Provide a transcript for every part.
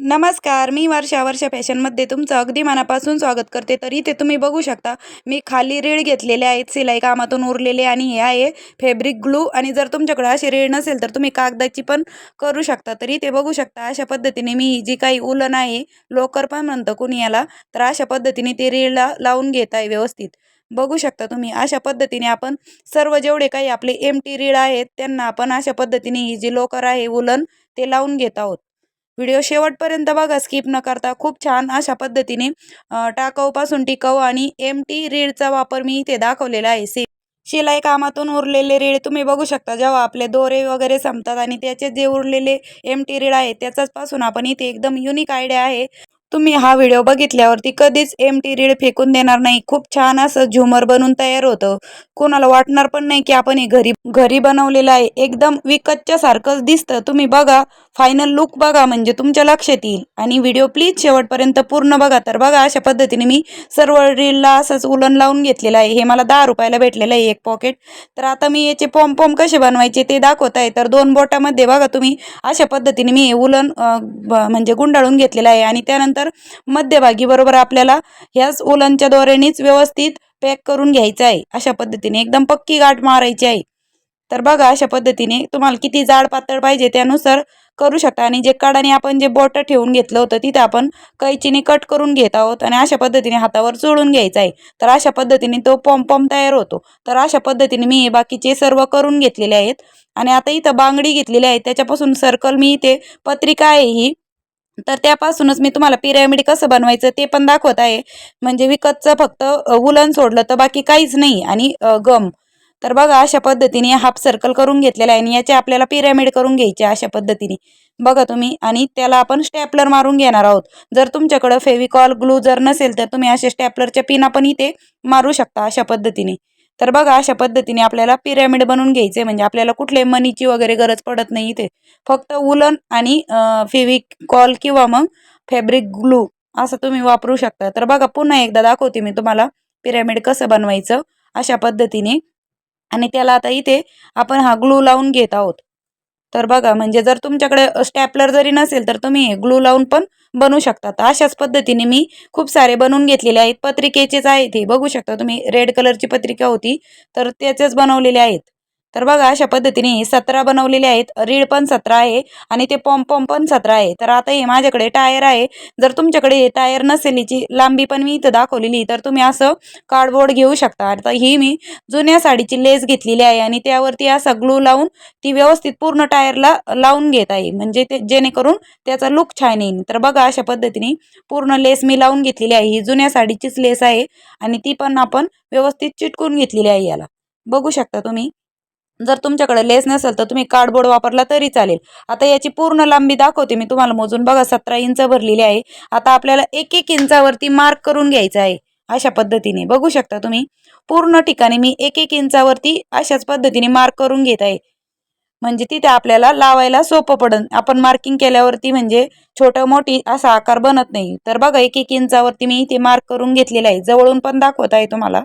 नमस्कार मी वर्षा वर्षा फॅशनमध्ये तुमचं अगदी मनापासून स्वागत करते. तर इथे तुम्ही बघू शकता मी खाली रीळ घेतलेले आहेत सिलाई कामातून उरलेले आणि हे आहे फॅब्रिक ग्लू आणि जर तुमच्याकडे अशी रीळ नसेल तर तुम्ही कागदाची पण करू शकता. तर इथे बघू शकता अशा पद्धतीने मी जी काही उलन आहे लोकर पण म्हणतं कुणी याला तर अशा पद्धतीने ते रीळला लावून घेत आहे व्यवस्थित. बघू शकता तुम्ही अशा पद्धतीने आपण सर्व जेवढे काही आपले एम टी रीळ आहेत त्यांना आपण अशा पद्धतीने ही जी लोकर आहे उलन ते लावून घेत आहोत. व्हिडिओ शेवटपर्यंत बघा स्किप न करता. खूप छान अशा पद्धतीने टाकाऊपासून टिकाऊ आणि एम टी रीडचा वापर मी इथे दाखवलेला आहे. सी शिलाई कामातून उरलेले रीड तुम्ही बघू शकता. जेव्हा आपले दोरे वगैरे संपतात आणि त्याचे जे उरलेले एम टी रीड आहे त्याचाच पासून आपण इथे एकदम युनिक आयडिया आहे. तुम्ही हा व्हिडिओ बघितल्यावरती कधीच एम टी रीड फेकून देणार नाही. खूप छान असं झुमर बनून तयार होतं. कोणाला वाटणार पण नाही की आपण हे घरी घरी बनवलेलं आहे. एकदम विकतच्या सारखंच दिसतं. तुम्ही बघा फायनल लुक बघा म्हणजे तुमच्या लक्षात येईल. आणि व्हिडिओ प्लीज शेवटपर्यंत पूर्ण बघा. तर बघा अशा पद्धतीने मी सर्व रीलला असंच उलन लावून घेतलेलं आहे. हे मला दहा रुपयाला भेटलेलं आहे एक पॉकेट तर आता मी याचे पॉम कसे बनवायचे ते दाखवत आहे. तर दोन बोटामध्ये बघा तुम्ही अशा पद्धतीने मी हे उलन म्हणजे गुंडाळून घेतलेलं आहे. आणि त्यानंतर मध्यभागी बरोबर? आपल्याला ह्याच ओलांच्या दोऱ्यानेच व्यवस्थित पॅक करून घ्यायचं आहे अशा पद्धतीने. एकदम पक्की गाठ मारायची आहे. तर बघा अशा पद्धतीने तुम्हाला किती जाड पातळ पाहिजे त्यानुसार करू शकता. आणि जे कडाने आपण जे बोटं ठेवून घेतलं होतं तिथे आपण कैचीने कट करून घेत आहोत आणि अशा पद्धतीने हातावर चोळून घ्यायचं आहे. तर अशा पद्धतीने तो पॉम तयार होतो. तर अशा पद्धतीने मी बाकीचे सर्व करून घेतलेले आहेत. आणि आता इथं बांगडी घेतलेली आहे. त्याच्यापासून सर्कल मी इथे पत्रिका आहे ही तर त्यापासूनच मी तुम्हाला पिरॅमिड कसं बनवायचं ते पण दाखवत आहे. म्हणजे विकतचं फक्त वुलन सोडलं तर बाकी काहीच नाही आणि गम. तर बघा अशा पद्धतीने हाफ सर्कल करून घेतलेला आहे आणि याचे आपल्याला पिरॅमिड करून घ्यायचे अशा पद्धतीने. बघा तुम्ही आणि त्याला आपण स्टॅपलर मारून घेणार आहोत. जर तुमच्याकडं फेविकॉल ग्लू जर नसेल तर तुम्ही असे स्टॅपलरच्या पिना पण इथे मारू शकता अशा पद्धतीने. तर बघा अशा पद्धतीने आपल्याला पिरॅमिड बनवून घ्यायचे. म्हणजे आपल्याला कुठले मनीची वगैरे गरज पडत नाही इथे. फक्त उलन आणि फेविकॉल किंवा मग फॅब्रिक ग्लू असं तुम्ही वापरू शकता. तर बघा पुन्हा एकदा दाखवते मी तुम्हाला पिरॅमिड कसं बनवायचं अशा पद्धतीने. आणि त्याला आता इथे आपण हा ग्लू लावून घेत आहोत. तर बघा म्हणजे जर तुमच्याकडे स्टॅपलर जरी नसेल तर तुम्ही ग्लू लावून पण बनवू शकता. तर अशाच पद्धतीने मी खूप सारे बनवून घेतलेले आहेत. पत्रिकेचेच आहेत हे. बघू शकता तुम्ही रेड कलरची पत्रिका होती तर त्याचेच बनवलेले आहेत. तर बघा अशा पद्धतीने सतरा बनवलेले आहेत. रीड पण सतरा आहे आणि ते पॉम्पॉम पण सतरा आहे. तर आता हे माझ्याकडे टायर आहे. जर तुमच्याकडे टायर नसेल याची लांबी पण मी इथं दाखवलेली तर तुम्ही असं कार्डबोर्ड घेऊ शकता. आता ही मी जुन्या साडीची लेस घेतलेली आहे आणि त्यावरती असा ग्लू लावून ती व्यवस्थित पूर्ण टायरला लावून घेत आहे. म्हणजे ते जेणेकरून त्याचा लुक छान येईल तर बघा अशा पद्धतीने पूर्ण लेस मी लावून घेतलेली आहे. ही जुन्या साडीचीच लेस आहे आणि ती पण आपण व्यवस्थित चिटकून घेतलेली आहे याला. बघू शकता तुम्ही. जर तुमच्याकडे लेस नसेल तर तुम्ही कार्डबोर्ड वापरला तरी चालेल. आता याची पूर्ण लांबी दाखवते मी तुम्हाला मोजून. बघा सतरा इंच भरलेली आहे. आता आपल्याला एक एक इंचावरती मार्क करून घ्यायचं आहे. अशा पद्धतीने. बघू शकता तुम्ही? पूर्ण ठिकाणी मी एक एक इंचावरती अशाच पद्धतीने मार्क करून घेत आहे. म्हणजे तिथे आपल्याला लावायला सोपं पडन. आपण मार्किंग केल्यावरती म्हणजे छोटं मोठी असा आकार बनत नाही. तर बघा एक एक इंचावरती मी इथे मार्क करून घेतलेला आहे. जवळून पण दाखवत आहे तुम्हाला.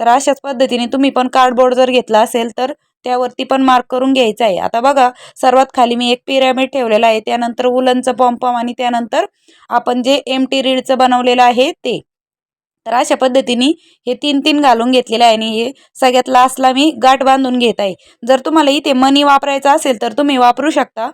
तर अशाच पद्धतीने तुम्ही पण कार्डबोर्ड जर घेतला असेल तर त्यावरती पण मार्क करून घ्यायचं आहे. आता बघा सर्वात खाली मी एक पिरॅमिड ठेवलेला आहे. त्यानंतर उलनचं पॉम्पम आणि त्यानंतर आपण जे एम टी रीडचं बनवलेलं आहे ते. तर अशा पद्धतीने हे तीन तीन घालून घेतलेले आहे आणि हे सगळ्यात लास्टला मी गाठ बांधून घेत आहे. जर तुम्हाला इथे मनी वापरायचा असेल तर तुम्ही वापरू शकता.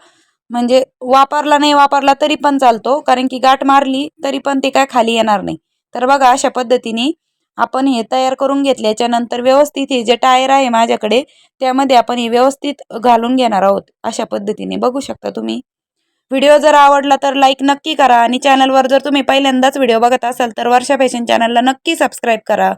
म्हणजे वापरला नाही वापरला तरी पण चालतो कारण की गाठ मारली तरी पण ते काय खाली येणार नाही. तर बघा अशा पद्धतीने आपण हे तयार करून घेतल्याच्या नंतर व्यवस्थित हे जे टायर आहे माझ्याकडे त्यामध्ये आपण हे व्यवस्थित घालून घेणार आहोत अशा पद्धतीने. बघू शकता तुम्ही. व्हिडिओ जर आवडला तर लाईक नक्की करा आणि चॅनलवर जर तुम्ही पहिल्यांदाच व्हिडिओ बघत असाल तर वर्षा फॅशन चॅनलला नक्की सबस्क्राईब करा.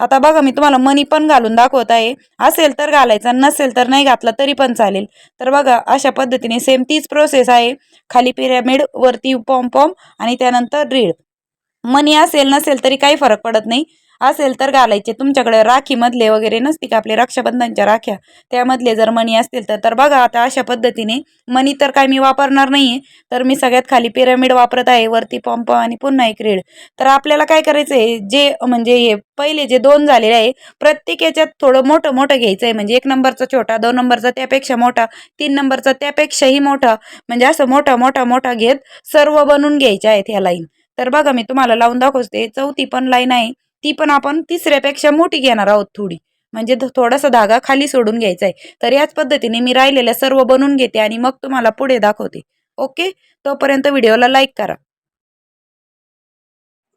आता बघा मी तुम्हाला मनी पण घालून दाखवत आहे. असेल तर घालायचा नसेल तर नाही घातला तरी पण चालेल. तर बघा अशा पद्धतीने सेम तीच प्रोसेस आहे. खाली पिरॅमिड वरती पॉम पॉम आणि त्यानंतर रीळ मनी असेल नसेल तरी काही फरक पडत नाही. असेल तर घालायचे. तुमच्याकडे राखीमधले वगैरे नसते का आपले रक्षाबंधनच्या राख्या? त्यामधले जर मणी असतील तर तर बघा आता अशा पद्धतीने मणी तर काय मी वापरणार नाही आहे तर मी सगळ्यात खाली पिरामिड वापरत आहे वरती पंप आणि पुन्हा एक रेड. तर आपल्याला काय करायचं आहे जे म्हणजे हे पहिले जे दोन झालेले आहे प्रत्येक याच्यात थोडं मोठं मोठं घ्यायचं आहे म्हणजे एक नंबरचा छोटा दोन नंबरचा त्यापेक्षा मोठा तीन नंबरचा त्यापेक्षाही मोठा. म्हणजे असं मोठा मोठा मोठा घेत सर्व बनवून घ्यायच्या आहेत ह्या लाईन. तर बघा मी तुम्हाला लावून दाखवते. चौथी पण लाईन आहे. ती पण आपण तिसऱ्यापेक्षा मोठी घेणार आहोत थोडी. म्हणजे थोडासा धागा खाली सोडून घ्यायचा आहे तर याच पद्धतीने मी राहिलेल्या सर्व बनवून घेते आणि मग तुम्हाला पुढे दाखवते. ओके? तोपर्यंत व्हिडिओला लाईक करा.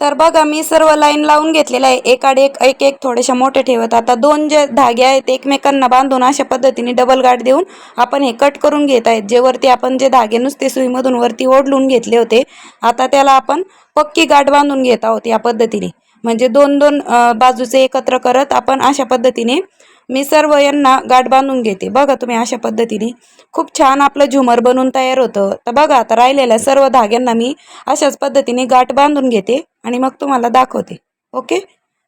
तर बघा मी सर्व लाईन लावून घेतलेलं आहे. एकाडे एक एक एक थोडेसे मोठे ठेवत. आता दोन जे धागे आहेत एकमेकांना बांधून अशा पद्धतीने डबल गाठ देऊन आपण हे कट करून घेत आहेत. जे वरती आपण जे धागे नुसते सुईमधून वरती ओढलून घेतले होते आता त्याला आपण पक्की गाठ बांधून घेत आहोत या पद्धतीने. म्हणजे दोन दोन बाजूचे एकत्र करत आपण अशा पद्धतीने मी सर्व यांना गाठ बांधून घेते. बघा तुम्ही अशा पद्धतीने. खूप छान आपलं झुमर बनून तयार होतं. तर बघा आता राहिलेल्या सर्व धाग्यांना मी अशाच पद्धतीने गाठ बांधून घेते आणि मग तुम्हाला दाखवते. ओके?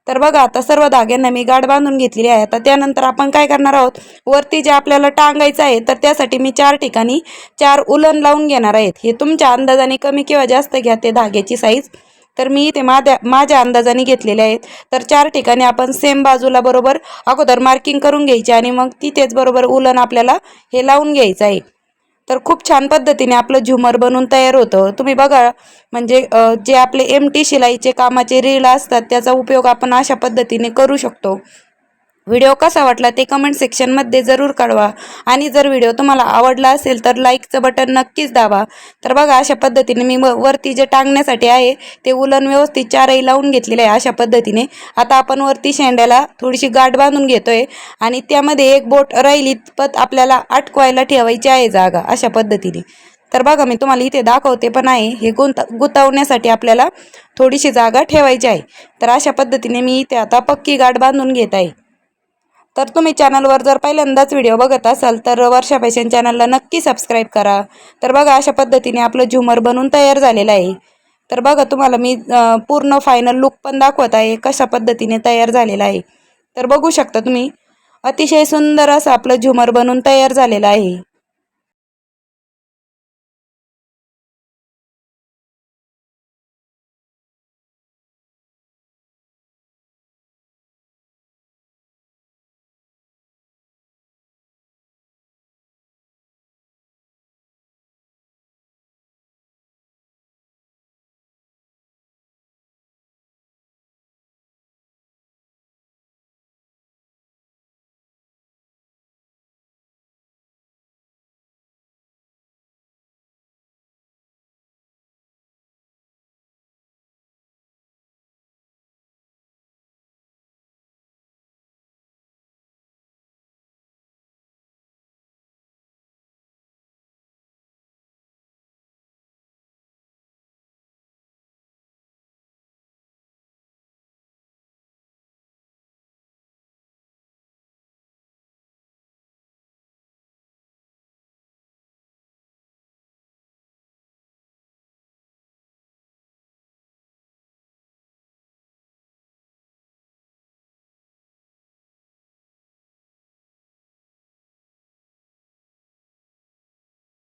तर बघा आता सर्व धाग्यांना मी गाठ बांधून घेतलेली आहे. आता त्यानंतर आपण काय करणार आहोत? वरती जे आपल्याला टांगायचं आहे तर त्यासाठी मी चार ठिकाणी चार उलन लावून घेणार आहेत. हे तुमच्या अंदाजाने कमी किंवा जास्त घ्या ते धाग्याची साईज तर मी इथे माझ्या माझ्या अंदाजाने घेतलेले आहेत. तर चार ठिकाणी आपण सेम बाजूला बरोबर अगोदर मार्किंग करून घ्यायची आणि मग तिथेच बरोबर उलन आपल्याला हे लावून घ्यायचं आहे. तर खूप छान पद्धतीने आपलं झुमर बनून तयार होतं. तुम्ही बघा म्हणजे जे आपले एम टी शिलाईचे कामाचे रीळ असतात त्याचा उपयोग आपण अशा पद्धतीने करू शकतो. व्हिडिओ कसा वाटला ते कमेंट सेक्शनमध्ये जरूर कळवा. आणि जर व्हिडिओ तुम्हाला आवडला असेल तर लाईकचं बटन नक्कीच दाबा. तर बघा अशा पद्धतीने मी व- वरती जे टांगण्यासाठी आहे ते उलन व्यवस्थित चारही लावून घेतलेलं आहे अशा पद्धतीने. आता आपण वरती शेंड्याला थोडीशी गाठ बांधून घेतोय. आणि त्यामध्ये एक बोट राहिली पत आपल्याला अटकवायला ठेवायची आहे जागा अशा पद्धतीने. तर बघा मी तुम्हाला इथे दाखवते पण आहे हे गुंत गुंतवण्यासाठी आपल्याला थोडीशी जागा ठेवायची आहे. तर अशा पद्धतीने मी इथे आता पक्की गाठ बांधून घेत आहे. तर तुम्ही चॅनलवर जर पहिल्यांदाच व्हिडिओ बघत असाल तर वर्षा फॅशन चॅनलला नक्की सबस्क्राईब करा. तर बघा अशा पद्धतीने आपलं झुमर बनून तयार झालेलं आहे. तर बघा तुम्हाला मी पूर्ण फायनल लुक पण दाखवत आहे कशा पद्धतीने तयार झालेला आहे. तर बघू शकता तुम्ही अतिशय सुंदर असं आपलं झुमर बनून तयार झालेलं आहे.